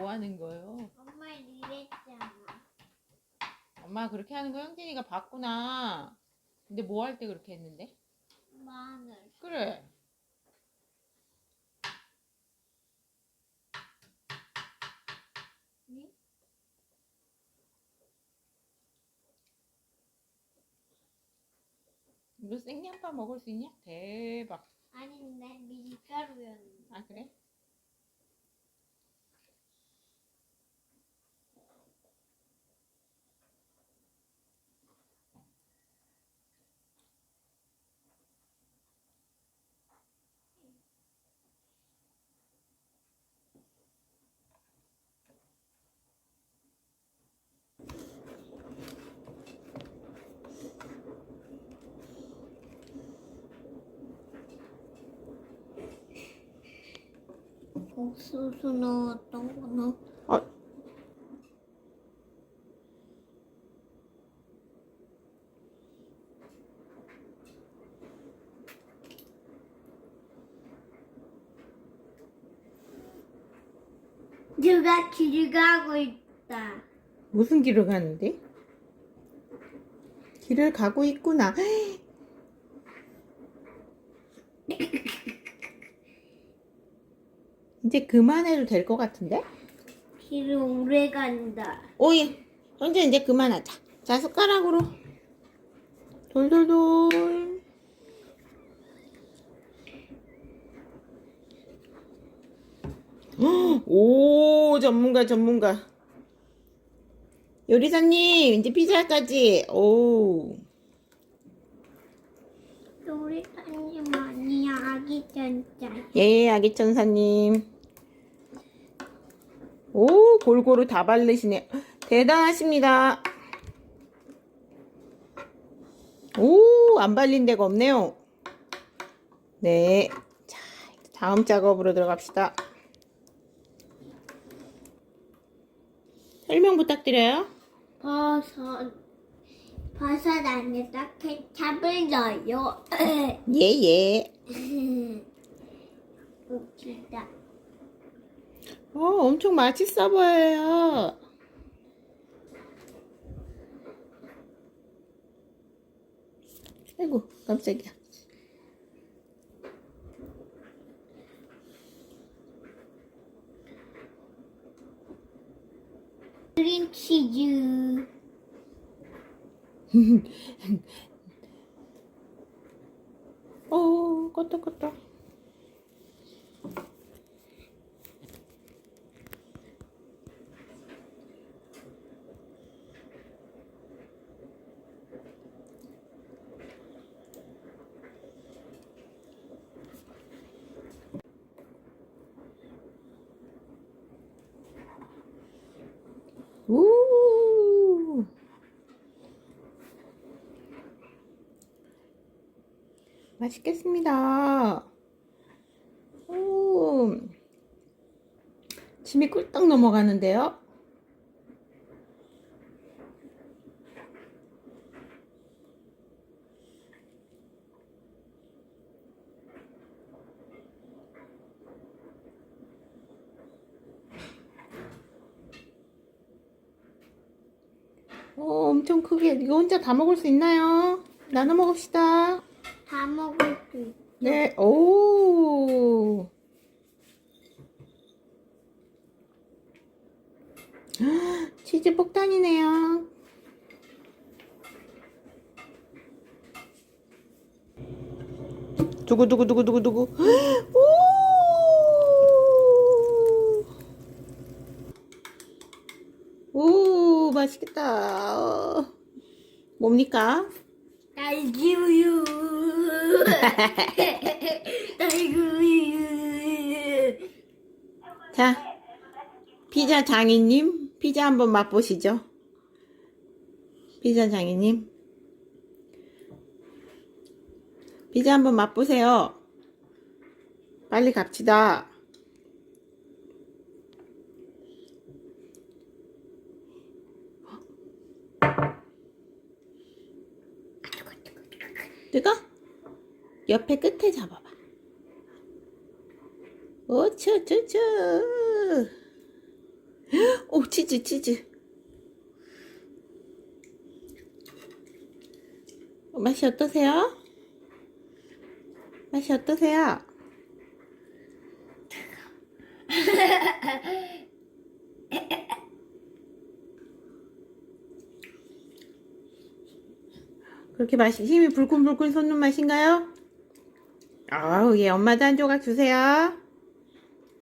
뭐 하는 거예요? 엄마 이랬잖아. 엄마 그렇게 하는 거 형진이가 봤구나. 근데 뭐 할 때 그렇게 했는데? 마늘. 그래. 응? 이거 생양파 먹을 수 있냐? 대박. 아닌데 밀가루였는데. 아 그래? 옥수수 넣었던 거는 어. 누가 길을 가고 있다. 무슨 길을 가는데? 길을 가고 있구나. 이제 그만해도 될 것 같은데? 길을 오래 간다. 오이, 현재 이제 그만하자. 자, 숟가락으로. 돌돌돌. 헉, 오, 전문가, 전문가. 요리사님, 이제 피자까지. 오. 요리사님 아니야 아기 짠짠. 예, 아기 천사님. 오, 골고루 다 바르시네. 대단하십니다. 오, 안 발린 데가 없네요. 네. 자, 다음 작업으로 들어갑시다. 설명 부탁드려요. 버섯 버섯 안에다 케찹을 넣어요. 예, 예. 웃기다. 어, 엄청 맛있어 보여요. 아이고, 깜짝이야. 크림치즈. 어, 껐다, 껐다. 우. 맛있겠습니다. 오. 침이 꿀떡 넘어가는데요. 오, 엄청 크게. 이거 혼자 다 먹을 수 있나요? 나눠 먹읍시다. 다 먹을 수 있어. 네, 오. 치즈 폭탄이네요. 두구두구두구두구두구. 오. 오, 맛있겠다. 어. 뭡니까? 딸기 우유. 딸기 우유. 자, 피자 장인님, 피자 한번 맛보시죠. 피자 장인님. 피자 한번 맛보세요. 빨리 갑시다. 뜨거? 옆에 끝에 잡아봐. 오차차차. 오, 치즈, 치즈. 맛이 어떠세요? 맛이 어떠세요? 그렇게 맛이 힘이 불끈불끈 솟는 맛인가요? 아우, 예, 엄마도 한 조각 주세요.